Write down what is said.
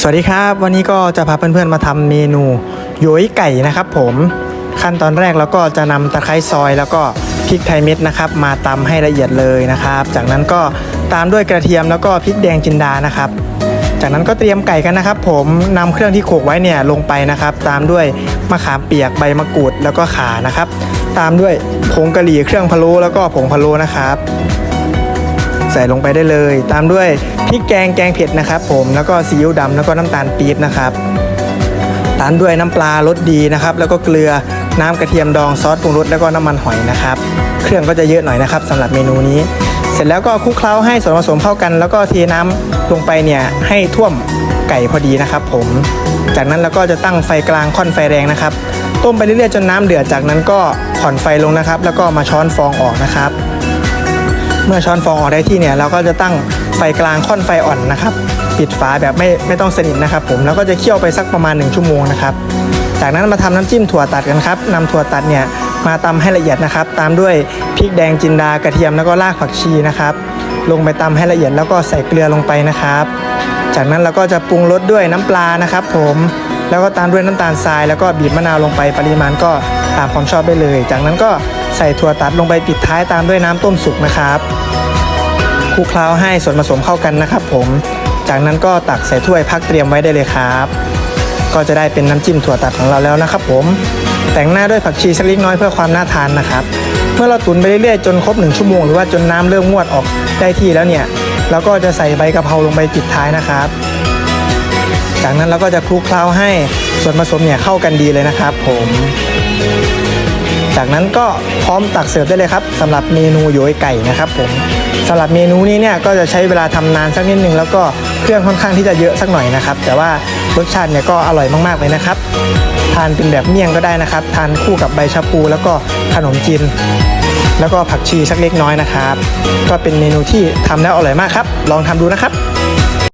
สวัสดีครับวันนี้ก็จะพาเพื่อนๆมาทำเมนูโยยไก่นะครับ ผมขั้นตอนแรกเราก็จะนำตะไคร้ซอย แล้วก็พริกไทยเม็ดนะครับ มาตำให้ละเอียดเลยนะครับ จากนั้นก็ตามด้วยกระเทียมแล้วก็พริกแดงจินดานะครับ จากนั้นก็เตรียมไก่กันนะครับ ผมนำเครื่องที่โขกไว้เนี่ยลงไปนะครับ ตามด้วยมะขามเปียกใบมะกรูดแล้วก็ขานะครับ ตามด้วยผงกะหรี่เครื่องพะโล้แล้วก็ผงพะโล้นะครับ ใส่ลงไปได้เลย ตามด้วยพริกแกงแกงเผ็ดนะครับ ผมแล้วก็ซีอิ๊วดำแล้วก็น้ำตาลปี๊บนะครับตามด้วยน้ำปลารสดีนะครับ แล้วก็เกลือน้ำกระเทียมดองซอสปรุงรสแล้วก็น้ำมันหอยนะครับ เครื่องก็จะเยอะหน่อยนะครับสำหรับเมนูนี้ เสร็จแล้วก็คลุกเคล้าให้ส่วนผสมเข้ากัน แล้วก็เทน้ำลงไปเนี่ยให้ท่วมไก่พอดีนะครับผม จากนั้นเราก็จะตั้งไฟกลางค่อนไฟแรงนะครับ ต้มไปเรื่อยๆจนน้ำเดือดจากนั้นก็ผ่อนไฟลงนะครับ แล้วก็มาช้อนฟองออกนะครับ เมื่อช้อนฟองออกได้ที่เนี่ยเราก็จะตั้งไฟกลางค่อนไฟอ่อนนะครับปิดฝาแบบไม่ไม่ต้องสนิทนะครับผมแล้วก็จะเคี่ยวไปสักประมาณ 1 ชั่วโมงนะครับจากนั้นมาทำน้ำจิ้มถั่วตัดกันครับนำถั่วตัดเนี่ยมาตำให้ละเอียดนะครับ ตามด้วยพริกแดงจินดากระเทียมแล้วก็รากผักชีนะครับ ลงไปตำให้ละเอียดแล้วก็ใส่เกลือลงไปนะครับ จากนั้นเราก็จะปรุงรสด้วยน้ำปลานะครับ ผมแล้วก็ตามด้วยน้ำตาลทราย แล้วก็บีบมะนาวลงไปปริมาณก็ตามความชอบได้เลย จากนั้นก็ ใส่ถั่วตัดลงไปปิดท้ายตามด้วยน้ำต้มสุกนะครับคลุกเคล้าให้ส่วนผสมเข้ากันนะครับผม จากนั้นก็ตักใส่ถ้วยพักเตรียมไว้ได้เลยครับ ก็จะได้เป็นน้ำจิ้มถั่วตัดของเราแล้วนะครับผม แต่งหน้าด้วยผักชีสักเล็กน้อยเพื่อความน่าทานนะครับ เมื่อเราตุ๋นไปเรื่อยๆจนครบ1ชั่วโมงหรือว่าจนน้ำเริ่มงวดออกได้ที่แล้วเนี่ยเราก็จะใส่ใบกะเพราลงไปปิดท้ายนะครับ จากนั้นเราก็จะคลุกเคล้าให้ส่วนผสมเนี่ยเข้ากันดีเลยนะครับผม จากนั้นก็พร้อมตักเสิร์ฟได้เลยครับสำหรับเมนูโยยไก่นะครับผมสำหรับเมนูนี้เนี่ยก็จะใช้เวลาทำนานสักนิดนึงแล้วก็เครื่องค่อนข้างที่จะเยอะสักหน่อยนะครับ แต่ว่ารสชาติเนี่ยก็อร่อยมากๆเลยนะครับ ทานเป็นแบบเมี่ยงก็ได้นะครับ ทานคู่กับใบชะพูแล้วก็ขนมจีนแล้วก็ผักชีสักเล็กน้อยนะครับ ก็เป็นเมนูที่ทำแล้วอร่อยมากครับ ลองทำดูนะครับ